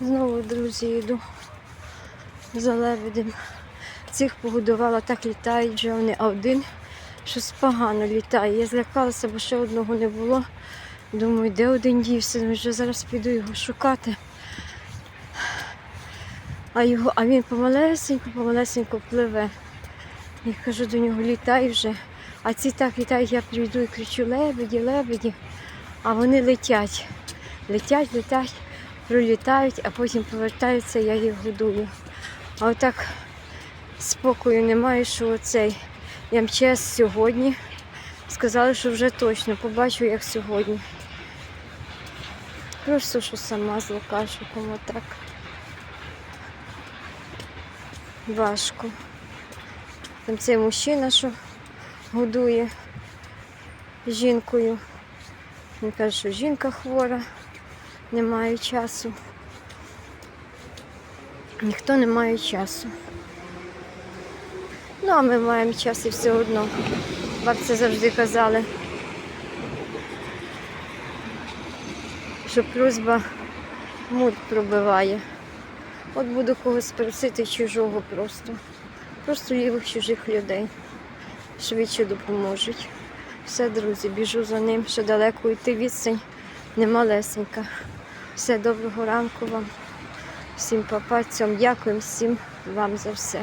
Знову, друзі, йду за лебедем. Цих погодувала, так літають вже вони, а один щось погано літає. Я злякалася, бо ще одного не було. Думаю, де один дівся, Ну, вже зараз піду його шукати. А, його, а він помалесенько, помалесенько пливе. Я кажу до нього, літай вже. А ці так літають, я прийду і кричу лебеді, лебеді. А вони летять. Летять, летять, пролітають, а потім повертаються, я їх годую. А отак спокою немає, що оцей МЧС сьогодні. Сказали, що вже точно побачу, як сьогодні. Просто що сама з лукашиком отак. Важко. Там цей мужчина, що годує жінкою. Він каже, що жінка хвора, немає часу. Ніхто не має часу. Ну, а ми маємо час і все одно. Бабця завжди казали, що просьба мур пробиває. От буду когось просити чужого просто. Просто лівих чужих людей. Швидше допоможуть. Все, друзі, біжу за ним, ще далеко йти відстань, немалесенька. Все, доброго ранку вам. Всім папацям. Дякуємо всім вам за все.